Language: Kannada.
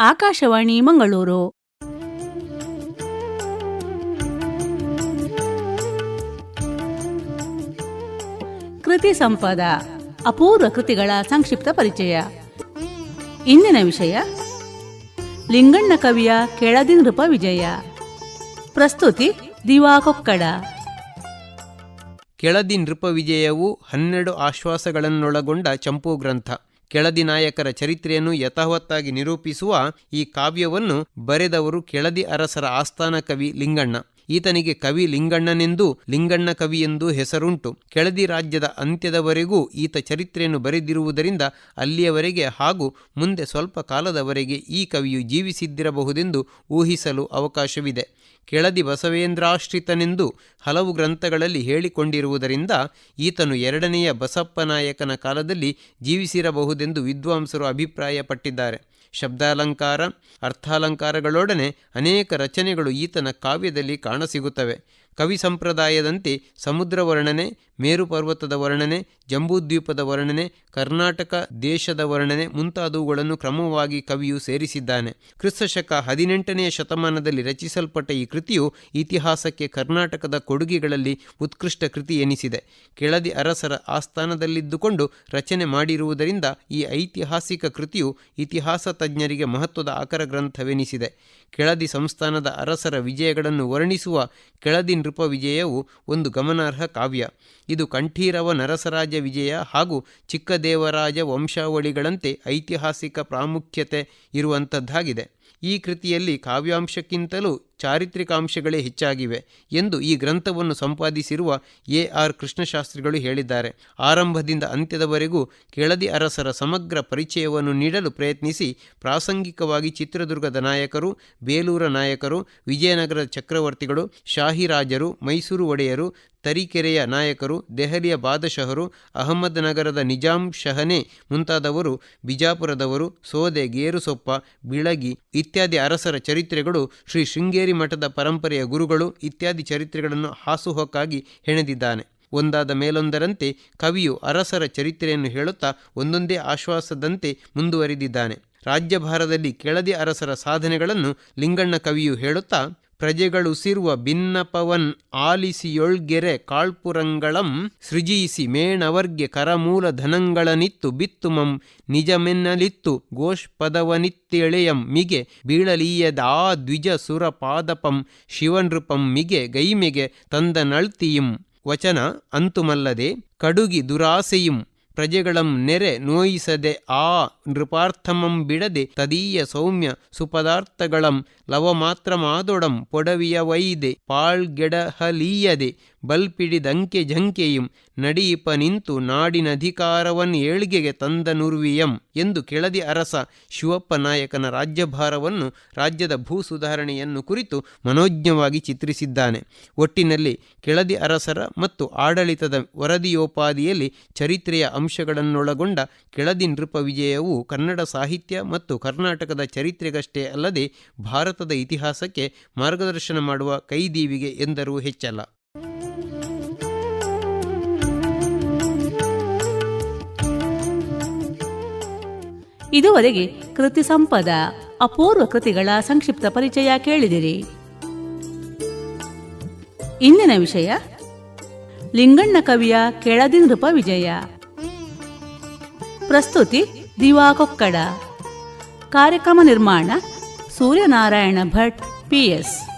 ಆಕಾಶವಾಣಿ, ಮಂಗಳೂರು. ಕೃತಿ ಸಂಪದ, ಅಪೂರ್ವ ಕೃತಿಗಳ ಸಂಕ್ಷಿಪ್ತ ಪರಿಚಯ. ಇಂದಿನ ವಿಷಯ, ಲಿಂಗಣ್ಣ ಕವಿಯ ಕೆಳದಿ ನೃಪ ವಿಜಯ. ಪ್ರಸ್ತುತಿ, ದಿವಾ ಕೊಕ್ಕಡ. ಕೆಳದಿ ನೃಪವಿಜಯವು ಹನ್ನೆರಡು ಆಶ್ವಾಸಗಳನ್ನೊಳಗೊಂಡ ಚಂಪು ಗ್ರಂಥ. ಕೆಳದಿ ನಾಯಕರ ಚರಿತ್ರೆಯನ್ನು ಯಥಾವತ್ತಾಗಿ ನಿರೂಪಿಸುವ ಈ ಕಾವ್ಯವನ್ನು ಬರೆದವರು ಕೆಳದಿ ಅರಸರ ಆಸ್ಥಾನ ಕವಿ ಲಿಂಗಣ್ಣ. ಈತನಿಗೆ ಕವಿ ಲಿಂಗಣ್ಣನೆಂದೂ, ಲಿಂಗಣ್ಣ ಕವಿ ಎಂದು ಹೆಸರುಂಟು. ಕೆಳದಿ ರಾಜ್ಯದ ಅಂತ್ಯದವರೆಗೂ ಈತ ಚರಿತ್ರೆಯನ್ನು ಬರೆದಿರುವುದರಿಂದ ಅಲ್ಲಿಯವರೆಗೆ ಹಾಗೂ ಮುಂದೆ ಸ್ವಲ್ಪ ಕಾಲದವರೆಗೆ ಈ ಕವಿಯು ಜೀವಿಸಿದ್ದಿರಬಹುದೆಂದು ಊಹಿಸಲು ಅವಕಾಶವಿದೆ. ಕೆಳದಿ ಬಸವೇಂದ್ರಾಶ್ರಿತನೆಂದು ಹಲವು ಗ್ರಂಥಗಳಲ್ಲಿ ಹೇಳಿಕೊಂಡಿರುವುದರಿಂದ ಈತನು ಎರಡನೆಯ ಬಸಪ್ಪನಾಯಕನ ಕಾಲದಲ್ಲಿ ಜೀವಿಸಿರಬಹುದೆಂದು ವಿದ್ವಾಂಸರು ಅಭಿಪ್ರಾಯಪಟ್ಟಿದ್ದಾರೆ. ಶಬ್ದಾಲಂಕಾರ ಅರ್ಥಾಲಂಕಾರಗಳೊಡನೆ ಅನೇಕ ರಚನೆಗಳು ಈತನ ಕಾವ್ಯದಲ್ಲಿ ಕಾಣಸಿಗುತ್ತವೆ. ಕವಿ ಸಂಪ್ರದಾಯದಂತೆ ಸಮುದ್ರ ವರ್ಣನೆ, ಮೇರು ಪರ್ವತದ ವರ್ಣನೆ, ಜಂಬೂದ್ವೀಪದ ವರ್ಣನೆ, ಕರ್ನಾಟಕ ದೇಶದ ವರ್ಣನೆ ಮುಂತಾದವುಗಳನ್ನು ಕ್ರಮವಾಗಿ ಕವಿಯು ಸೇರಿಸಿದ್ದಾನೆ. ಕ್ರಿಸ್ತಶಕ ಹದಿನೆಂಟನೆಯ ಶತಮಾನದಲ್ಲಿ ರಚಿಸಲ್ಪಟ್ಟ ಈ ಕೃತಿಯು ಇತಿಹಾಸಕ್ಕೆ ಕರ್ನಾಟಕದ ಕೊಡುಗೆಗಳಲ್ಲಿ ಉತ್ಕೃಷ್ಟ ಕೃತಿ ಎನಿಸಿದೆ. ಕೆಳದಿ ಅರಸರ ಆಸ್ಥಾನದಲ್ಲಿದ್ದುಕೊಂಡು ರಚನೆ ಮಾಡಿರುವುದರಿಂದ ಈ ಐತಿಹಾಸಿಕ ಕೃತಿಯು ಇತಿಹಾಸ ತಜ್ಞರಿಗೆ ಮಹತ್ವದ ಆಕರ ಗ್ರಂಥವೆನಿಸಿದೆ. ಕೆಳದಿ ಸಂಸ್ಥಾನದ ಅರಸರ ವಿಜಯಗಳನ್ನು ವರ್ಣಿಸುವ ಕೆಳದಿ ನೃಪ ವಿಜಯವು ಒಂದು ಗಮನಾರ್ಹ ಕಾವ್ಯ. ಇದು ಕಂಠೀರವ ನರಸರಾಜ ವಿಜಯ ಹಾಗೂ ಚಿಕ್ಕದೇವರಾಜ ವಂಶಾವಳಿಗಳಂತೆ ಐತಿಹಾಸಿಕ ಪ್ರಾಮುಖ್ಯತೆ ಇರುವಂಥದ್ದಾಗಿದೆ ಈ ಕೃತಿಯಲ್ಲಿ ಕಾವ್ಯಾಂಶಕ್ಕಿಂತಲೂ ಚಾರಿತ್ರಿಕಾಂಶಗಳೇ ಹೆಚ್ಚಾಗಿವೆ ಎಂದು ಈ ಗ್ರಂಥವನ್ನು ಸಂಪಾದಿಸಿರುವ ಎ ಆರ್ ಕೃಷ್ಣಶಾಸ್ತ್ರಿಗಳು ಹೇಳಿದ್ದಾರೆ. ಆರಂಭದಿಂದ ಅಂತ್ಯದವರೆಗೂ ಕೆಳದಿ ಅರಸರ ಸಮಗ್ರ ಪರಿಚಯವನ್ನು ನೀಡಲು ಪ್ರಯತ್ನಿಸಿ ಪ್ರಾಸಂಗಿಕವಾಗಿ ಚಿತ್ರದುರ್ಗದ ನಾಯಕರು, ಬೇಲೂರ ನಾಯಕರು, ವಿಜಯನಗರದ ಚಕ್ರವರ್ತಿಗಳು ಶಾಹಿರಾಜರು ಮೈಸೂರು ಒಡೆಯರು, ತರೀಕೆರೆಯ ನಾಯಕರು, ದೆಹಲಿಯ ಬಾದಶಹರು, ಅಹಮದ್ನಗರದ ನಿಜಾಂ ಶಹನೆ ಮುಂತಾದವರು, ಬಿಜಾಪುರದವರು, ಸೋದೆ, ಗೇರುಸೊಪ್ಪ, ಬಿಳಗಿ ಇತ್ಯಾದಿ ಅರಸರ ಚರಿತ್ರೆಗಳು ಶ್ರೀ ಶೃಂಗೇರಿ ಮಠದ ಪರಂಪರೆಯ ಗುರುಗಳು ಇತ್ಯಾದಿ ಚರಿತ್ರೆಗಳನ್ನು ಹಾಸುಹೊಕ್ಕಾಗಿ ಹೆಣೆದಿದ್ದಾನೆ. ಒಂದಾದ ಮೇಲೊಂದರಂತೆ ಕವಿಯು ಅರಸರ ಚರಿತ್ರೆಯನ್ನು ಹೇಳುತ್ತಾ ಒಂದೊಂದೇ ಆಶ್ವಾಸದಂತೆ ಮುಂದುವರಿದಿದ್ದಾನೆ. ರಾಜ್ಯಭಾರದಲ್ಲಿ ಕೆಳದಿ ಅರಸರ ಸಾಧನೆಗಳನ್ನು ಲಿಂಗಣ್ಣ ಕವಿಯು ಹೇಳುತ್ತಾ ಪ್ರಜೆಗಳುಸಿರುವ ಭಿನ್ನಪವನ್ ಆಲಿಸಿಯೊಳ್ಗೆರೆ ಕಾಳ್ಪುರಂಗಳಂ ಸೃಜಿಸಿ ಮೇಣವರ್ಗೆ ಕರಮೂಲ ಧನಂಗಳನಿತ್ತು ಬಿತ್ತುಮಂ ನಿಜಮೆನ್ನಲಿತ್ತು ಗೋಷ್ಪದವನಿತ್ತೆಳೆಯಂ ಮಿಗೆ ಬೀಳಲೀಯದ ದ್ವಿಜ ಸುರ ಪಾದಪಂ ಶಿವನೃಪಂ ಮಿಗೆ ಗೈಮೆಗೆ ತಂದ ನಳ್ತಿಯಿಂ ವಚನ ಅಂತುಮಲ್ಲದೆ ಕಡುಗಿ ದುರಾಸೆಯುಂ ಪ್ರಜೆಗಳಂ ನೆರೆ ನೋಯಿಸದೆ ಆ ನೃಪಾರ್ಥಮಂ ಬಿಡದೆ ತದೀಯ ಸೌಮ್ಯ ಸುಪದಾರ್ಥಗಳಂ ಲವ ಮಾತ್ರ ಮಾದೊಡಂ ಪೊಡವಿಯ ವೈದೆ ಪಾಳ್ಗೆಡಹಲೀಯದೆ ಬಲ್ಪಿಡಿದಂಕೆ ಝಂಕೆಯುಂ ನಡೀಪ ನಿಂತು ನಾಡಿನಧಿಕಾರವನ್ ಏಳ್ಗೆಗೆ ತಂದ ನುರ್ವಿಯಂ. ಎಂದು ಕೆಳದಿ ಅರಸ ಶಿವಪ್ಪ ನಾಯಕನ ರಾಜ್ಯಭಾರವನ್ನು ರಾಜ್ಯದ ಭೂ ಸುಧಾರಣೆಯನ್ನು ಕುರಿತು ಮನೋಜ್ಞವಾಗಿ ಚಿತ್ರಿಸಿದ್ದಾನೆ. ಒಟ್ಟಿನಲ್ಲಿ ಕೆಳದಿ ಅರಸರ ಮತ್ತು ಆಡಳಿತದ ವರದಿಯೋಪಾದಿಯಲ್ಲಿ ಚರಿತ್ರೆಯ ಅಂಶಗಳನ್ನೊಳಗೊಂಡ ಕೆಳದಿ ನೃಪ ವಿಜಯವು ಕನ್ನಡ ಸಾಹಿತ್ಯ ಮತ್ತು ಕರ್ನಾಟಕದ ಚರಿತ್ರೆಗಷ್ಟೇ ಅಲ್ಲದೆ ಭಾರತದ ಇತಿಹಾಸಕ್ಕೆ ಮಾರ್ಗದರ್ಶನ ಮಾಡುವ ಕೈದೀವಿಗೆ ಎಂದರೂ ಹೆಚ್ಚಲ್ಲ. ಇದುವರೆಗೆ ಕೃತಿ ಸಂಪದ, ಅಪೂರ್ವ ಕೃತಿಗಳ ಸಂಕ್ಷಿಪ್ತ ಪರಿಚಯ ಕೇಳಿದಿರಿ. ಇಂದಿನ ವಿಷಯ, ಲಿಂಗಣ್ಣ ಕವಿಯ ಕೆಳದಿ ನೃಪ ವಿಜಯ. ಪ್ರಸ್ತುತಿ, ದಿವಾ ಕೊಕ್ಕಡ. ಕಾರ್ಯಕ್ರಮ ನಿರ್ಮಾಣ, ಸೂರ್ಯನಾರಾಯಣ ಭಟ್ ಪಿಎಸ್